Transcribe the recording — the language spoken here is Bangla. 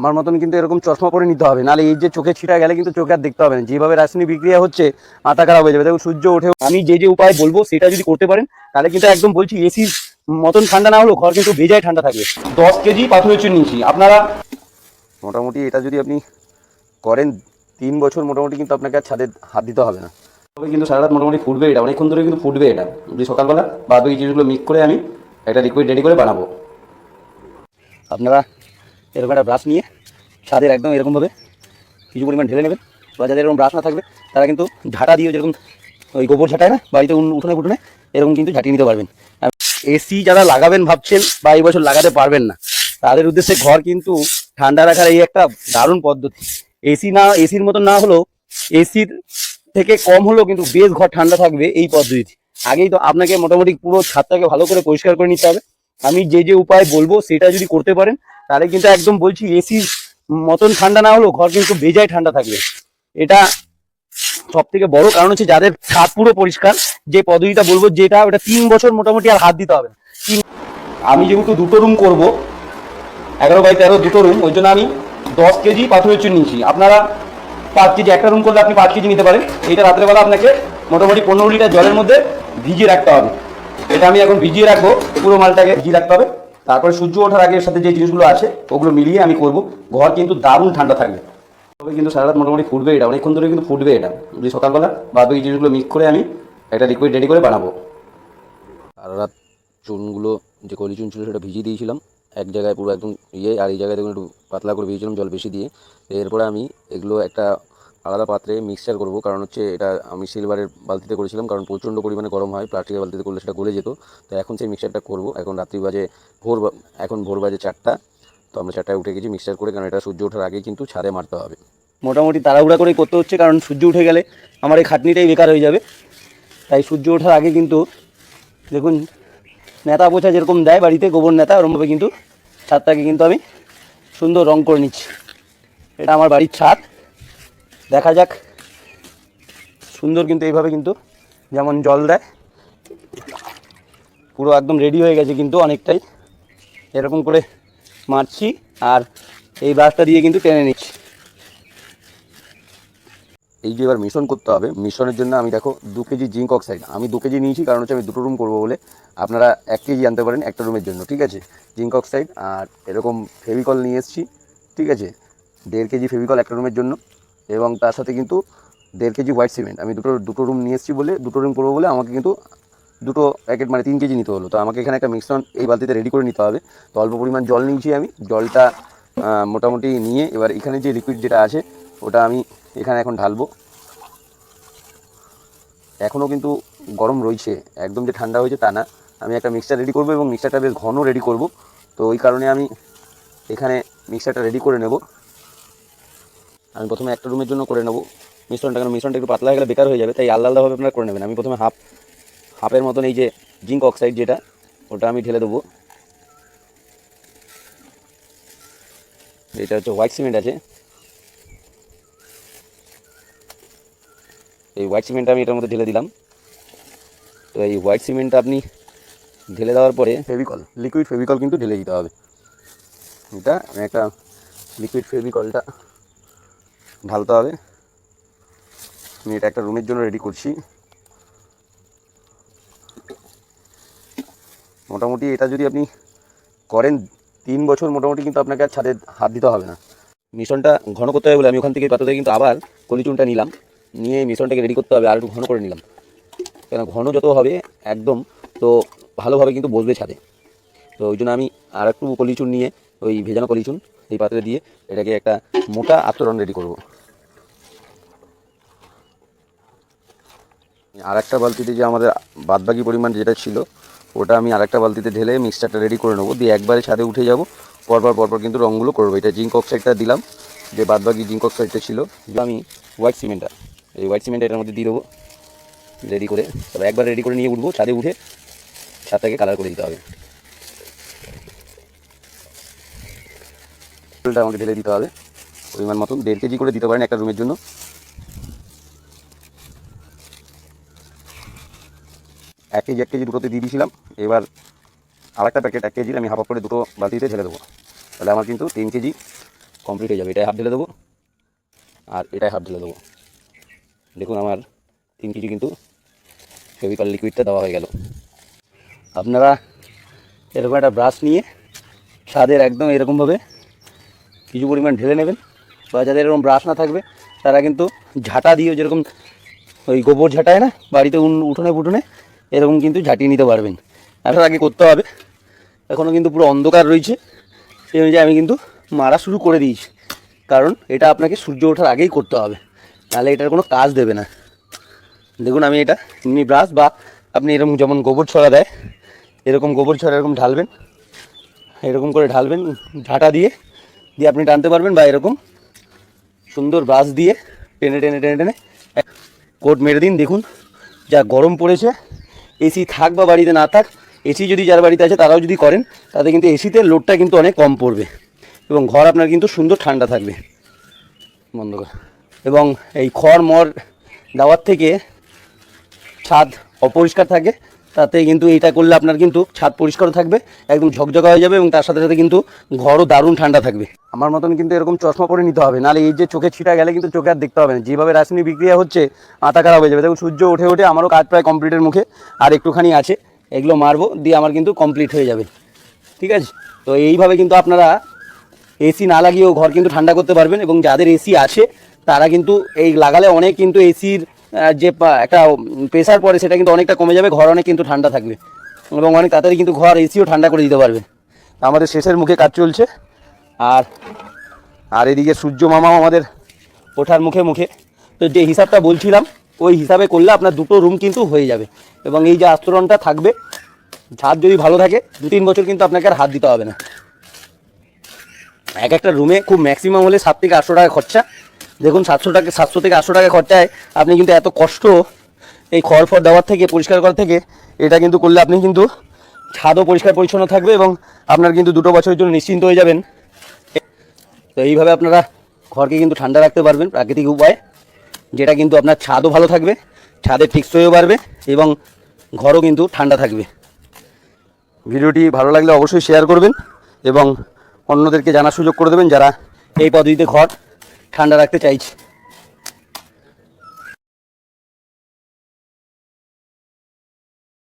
আমার মতন কিন্তু এরকম চশমা পরে নিতে হবে। নাহলে এই যে চোখে ছিটা গেলে কিন্তু চোখে আর দেখতে হবে না। যেভাবে রাসায়নিক বিক্রিয়া হচ্ছে, মাথা খারাপ হয়ে যাবে। দেখুন, সূর্য ওঠে, আমি যে যে উপায় বলব, সেটা যদি করতে পারেন, তাহলে কিন্তু একদম বলছি এসির মতন ঠান্ডা না হলেও ঘর কিন্তু বেজায় ঠান্ডা থাকবে দশ কেজি পাথরের চুন নিয়েছি। আপনারা মোটামুটি এটা যদি আপনি করেন, তিন বছর মোটামুটি কিন্তু আপনাকে আর ছাদে হাত দিতে হবে না। তবে কিন্তু সারা রাত মোটামুটি ফুটবে এটা। অনেকক্ষণ ধরে কিন্তু ফুটবে এটা। যদি সকালবেলা বাদ বাকি জিনিসগুলো মিক্স করে আমি একটা লিকুইড রেডি করে বানাবো। আপনারা এরকম একটা ব্রাশ নিয়ে ছাদের একদম এরকমভাবে কিছু পরিমাণ ঢেলে নেবেন, বা যাদের এরকম ব্রাশ না থাকবে, তারা কিন্তু ঝাঁটা দিয়ে যেরকম ওই গোবর ঝাঁটায় না, বাড়িতে উঠোনে উঠোনে এরকম কিন্তু ঝাঁটিয়ে নিতে পারবেন। এসি যারা লাগাবেন ভাবছেন, বা এই বছর লাগাতে পারবেন না, তাদের উদ্দেশ্যে ঘর কিন্তু ঠান্ডা রাখার এই একটা দারুণ পদ্ধতি। এসি না এসির মতো না হলেও এসির থেকে কম হলেও কিন্তু বেশ ঘর ঠান্ডা থাকবে এই পদ্ধতিতে। আগেই তো আপনাকে মোটামুটি পুরো ছাদটাকে ভালো করে পরিষ্কার করে নিতে হবে। আমি যে যে উপায় বলব সেটা যদি করতে পারেন, তাহলে কিন্তু একদম বলছি এসির মতন ঠান্ডা না হলেও ঘর কিন্তু বেজায় ঠান্ডা থাকবে। এটা সব থেকে বড় কারণ হচ্ছে যাদের ছাদ পুরো পরিষ্কার, যে পদ্ধতিটা বলব যেটা ওটা তিন বছর মোটামুটি আর হাত দিতে হবে। আমি যেহেতু দুটো রুম করব, এগারো বাই তেরো দুটো রুম ওই জন্য আমি দশ কেজি পাথরের চুন নিয়েছি। আপনারা পাঁচ কেজি, একটা রুম করলে আপনি পাঁচ কেজি নিতে পারেন। এইটা রাত্রেবেলা আপনাকে মোটামুটি পনেরো লিটার জলের মধ্যে ভিজিয়ে রাখতে হবে। এটা আমি এখন ভিজিয়ে রাখব, পুরো মালটাকে ভিজিয়ে রাখতে হবে। তারপরে সূর্য ওঠার আগে সাথে যে জিনিসগুলো আছে, ওগুলো মিলিয়ে আমি করব। ঘর কিন্তু দারুণ ঠান্ডা থাকবে। তবে কিন্তু সারা রাত মোটামুটি ফুটবে এটা, অনেকক্ষণ ধরে কিন্তু ফুটবে এটা। যদি সকালবেলা বাদ বাকি জিনিসগুলো মিক্স করে আমি একটা লিকুইড রেডি করে বানাবো। সারা রাত চুনগুলো, যে কলি চুন ছিল সেটা ভিজিয়ে দিয়েছিলাম। এক জায়গায় পুরো একদম ইয়ে আর এই জায়গায় দেখুন একটু পাতলা করে ভিজিয়েছিলাম জল বেশি দিয়ে। এরপরে আমি এগুলো একটা আলাদা পাত্রে মিক্সচার করব। কারণ হচ্ছে এটা আমি সিলভারের বালতিতে করেছিলাম, কারণ প্রচণ্ড পরিমাণে গরম হয় প্লাস্টিকের বালতিতে করলে সেটা গলে যেত। তো এখন সেই মিক্সচারটা করব। এখন রাত্রি বাজে ভোর এখন ভোর বাজে চারটা। তো আমরা চারটায় উঠে গেছি মিক্সচার করে, কারণ এটা সূর্য ওঠার আগেই কিন্তু ছাদে মারতে হবে। মোটামুটি তাড়াহুড়া করেই করতে হচ্ছে, কারণ সূর্য উঠে গেলে আমার এই খাটনিটাই বেকার হয়ে যাবে। তাই সূর্য ওঠার আগে কিন্তু দেখুন, নেতা পোছা যেরকম দেয় বাড়িতে, গোবর নেতা ওরকমভাবে কিন্তু ছাদটাকে কিন্তু আমি সুন্দর রং করে নিচ্ছি। এটা আমার বাড়ির ছাদ। দেখা যাক। সুন্দর কিন্তু এইভাবে কিন্তু যেমন জল দেয়। পুরো একদম রেডি হয়ে গেছে কিন্তু অনেকটাই। এরকম করে মারছি আর এই ব্রাশটা দিয়ে কিন্তু টেনে নিচ্ছি। এই যে এবার মিশন করতে হবে। মিশনের জন্য আমি দেখো দু কেজি জিঙ্ক অক্সাইড আমি দু কেজি নিয়েছি কারণ হচ্ছে আমি দুটো রুম করব বলে। আপনারা এক কেজি আনতে পারেন একটা রুমের জন্য, ঠিক আছে? জিঙ্ক অক্সাইড আর এরকম ফেভিকল নিয়ে এসেছি, ঠিক আছে? দেড় কেজি ফেভিকল একটা রুমের জন্য। এবং তার সাথে কিন্তু দেড় কেজি হোয়াইট সিমেন্ট আমি দুটো দুটো রুম নিয়ে এসেছি বলে, দুটো রুম করব বলে আমাকে কিন্তু দুটো প্যাকেট মানে তিন কেজি নিতে হলো। তো আমাকে এখানে একটা মিশ্রণ এই বালতিতে রেডি করে নিতে হবে। তো অল্প পরিমাণ জল নিয়েছি আমি। জলটা মোটামুটি নিয়ে এবার এখানে যে লিকুইড যেটা আছে, ওটা আমি এখানে এখন ঢালবো। এখনও কিন্তু গরম রয়েছে। একদম যে ঠান্ডা হয়েছে তা না। আমি একটা মিক্সচার রেডি করব এবং মিক্সচারটা বেশ ঘন রেডি করব। তো ওই কারণে আমি এখানে মিক্সচারটা রেডি করে নেব। আমি প্রথমে একটা রুমের জন্য করে নেব। মিশ্রণটা কারণ মিশ্রণটা একটু পাতলা হয়ে গেলে বেকার হয়ে যাবে, তাই আলাদা আলাদাভাবে আপনারা করে নেবেন। আমি প্রথমে হাফ হাফের মতন এই যে জিঙ্ক অক্সাইড যেটা, ওটা আমি ঢেলে দেবো। এটা হচ্ছে হোয়াইট সিমেন্ট আছে। এই হোয়াইট সিমেন্টটা আমি এটার মধ্যে ঢেলে দিলাম। তো এই হোয়াইট সিমেন্টটা আপনি ঢেলে দেওয়ার পরে ফেভিকল লিকুইড ফেভিকল কিন্তু ঢেলে দিতে হবে। এটা আমি একটা লিকুইড ফেভিকলটা ঢালতে হবে। আমি এটা একটা রুমের জন্য রেডি করছি। মোটামুটি এটা যদি আপনি করেন তিন বছর, মোটামুটি কিন্তু আপনাকে আর ছাদে হাত দিতে হবে না। মিশ্রণটা ঘন করতে হবে বলে আমি ওখান থেকে পাতাতে কিন্তু আবার কলিচুনটা নিলাম। নিয়ে মিশ্রণটাকে রেডি করতে হবে আর একটু ঘন করে নিলাম। কেন ঘন যত হবে একদম, তো ভালোভাবে কিন্তু বসবে ছাদে। তো ওই জন্য আমি আর একটু কলিচুন নিয়ে, ওই ভেজানো কলিচুন এই পাত্রে দিয়ে এটাকে একটা মোটা আস্তরণ রেডি করব। আর একটা বালতিতে যে আমাদের বাদবাকি পরিমাণ যেটা ছিল, ওটা আমি আরেকটা বালতিতে ঢেলে মিক্সচারটা রেডি করে নেব। দিয়ে একবারে ছাদে উঠে যাব। পরপর পরপর কিন্তু রঙগুলো করব। এটা জিঙ্ক অক্সাইডটা দিলাম, যে বাদবাকি জিঙ্ক অক্সাইডটা ছিল। আমি হোয়াইট সিমেন্টটা এই হোয়াইট সিমেন্টটা এটার মধ্যে দিয়ে দেবো রেডি করে। তবে একবার রেডি করে নিয়ে উঠবো, ছাদে উঠে ছাদটাকে কালার করে দিতে হবে। আমাকে ঢেলে দিতে হবে, পরিমাণ মতন। দেড় কেজি করে দিতে পারেন একটা রুমের জন্য। এক কেজি এক কেজি দুটোতে দিয়ে দিয়েছিলাম। এবার আরেকটা প্যাকেট এক কেজির আমি হাফ করে দুটো বালতিতে ঢেলে দেবো। তাহলে আমার কিন্তু তিন কেজি কমপ্লিট হয়ে যাবে। এটাই হাফ ঢেলে দেবো। আর এটাই হাফ ঢেলে দেবো। দেখুন আমার তিন কেজি কিন্তু ফেভিকল লিকুইডটা দেওয়া হয়ে গেল। আপনারা এরকম একটা ব্রাশ নিয়ে ছাদের একদম এরকমভাবে কিছু পরিমাণ ঢেলে নেবেন বা যাদের এরকম ব্রাশ না থাকবে, তারা কিন্তু ঝাঁটা দিয়ে যেরকম ওই গোবর ঝাঁটায় না, বাড়িতে উঠোনে ফুটনে এরকম কিন্তু ঝাঁটিয়ে নিতে পারবেন। আপনার আগে করতে হবে। এখনও কিন্তু পুরো অন্ধকার রয়েছে। সেই অনুযায়ী আমি কিন্তু মারা শুরু করে দিয়েছি। কারণ এটা আপনাকে সূর্য ওঠার আগেই করতে হবে। নাহলে এটার কোনো কাজ দেবে না। দেখুন, আমি এটা এমনি ব্রাশ বা আপনি এরকম যেমন গোবর ছড়া দেয়, এরকম গোবর ছড়া এরকম ঢালবেন। এরকম করে ঢালবেন, ঝাঁটা দিয়ে দিয়ে আপনি টানতে পারবেন বা এরকম সুন্দর ব্রাশ দিয়ে টেনে টেনে টেনে টেনে কোট মেরে দিন। দেখুন, যা গরম পড়েছে এসি থাক বা বাড়িতে না থাক এসি যদি যার বাড়িতে আছে তারাও যদি করেন, তাতে কিন্তু এসিতে লোডটা কিন্তু অনেক কম পড়বে এবং ঘর আপনার কিন্তু সুন্দর ঠান্ডা থাকবে। বন্ধ এবং এই খড় মর দেওয়ার থেকে ছাদ অপরিষ্কার থাকে তাতে কিন্তু এটা করলে আপনার কিন্তু ছাদ পরিষ্কারও থাকবে, একদম ঝকঝকা হয়ে যাবে এবং তার সাথে সাথে কিন্তু ঘরও দারুণ ঠান্ডা থাকবে। আমার মতন কিন্তু এরকম চশমা পরে নিতে হবে, নাহলে এই যে চোখে ছিটা গেলে কিন্তু চোখে আর দেখতে হবে না। যেভাবে রাসায়নিক বিক্রিয়া হচ্ছে, মাথা খারাপ হয়ে যাবে। দেখুন, সূর্য উঠে উঠে আমারও কাজ প্রায় কমপ্লিটের মুখে, আর একটুখানি আছে, এগুলো মারবো, দিয়ে আমার কিন্তু কমপ্লিট হয়ে যাবে। ঠিক আছে? তো এইভাবে কিন্তু আপনারা এসি না লাগিয়েও ঘর কিন্তু ঠান্ডা করতে পারবেন এবং যাদের এসি আছে, তারা কিন্তু এই লাগালে অনেক কিন্তু এসির যে একটা প্রেশার পড়ে, সেটা কিন্তু অনেকটা কমে যাবে, ঘর অনেক কিন্তু ঠান্ডা থাকবে। এবং অনেক তাড়াতাড়ি কিন্তু ঘর এসিও ঠান্ডা করে দিতে পারবে। আমাদের শেষের মুখে কাজ চলছে। আর আর এদিকে সূর্য মামাও আমাদের ওঠার মুখে মুখে। তো যে হিসাবটা বলছিলাম, ওই হিসাবে করলে আপনার দুটো রুম কিন্তু হয়ে যাবে। এবং এই যে আস্তরণটা থাকবে ছাদ যদি ভালো থাকে দু তিন বছর কিন্তু আপনাকে আর হাত দিতে হবে না। এক একটা রুমে খুব ম্যাক্সিমাম হলে সাত থেকে আটশো টাকা খরচা। দেখুন সাতশো টাকা, সাতশো থেকে আটশো টাকা খরচায় আপনি কিন্তু এত কষ্ট এই খড় ফড় দেওয়ার থেকে, পরিষ্কার করার থেকে, এটা কিন্তু করলে আপনি কিন্তু ছাদও পরিষ্কার পরিচ্ছন্ন থাকবে এবং আপনার কিন্তু দুটো বছরের জন্য নিশ্চিন্ত হয়ে যাবেন। তো এইভাবে আপনারা ঘরকে কিন্তু ঠান্ডা রাখতে পারবেন প্রাকৃতিক উপায়ে, যেটা কিন্তু আপনার ছাদও ভালো থাকবে ছাদের টেকসইও বাড়বে এবং ঘরও কিন্তু ঠান্ডা থাকবে। ভিডিওটি ভালো লাগলে অবশ্যই শেয়ার করবেন এবং অন্যদেরকে জানার সুযোগ করে দেবেন যারা এই পদ্ধতিতে ঘর ঠান্ডা রাখতে চাইছে।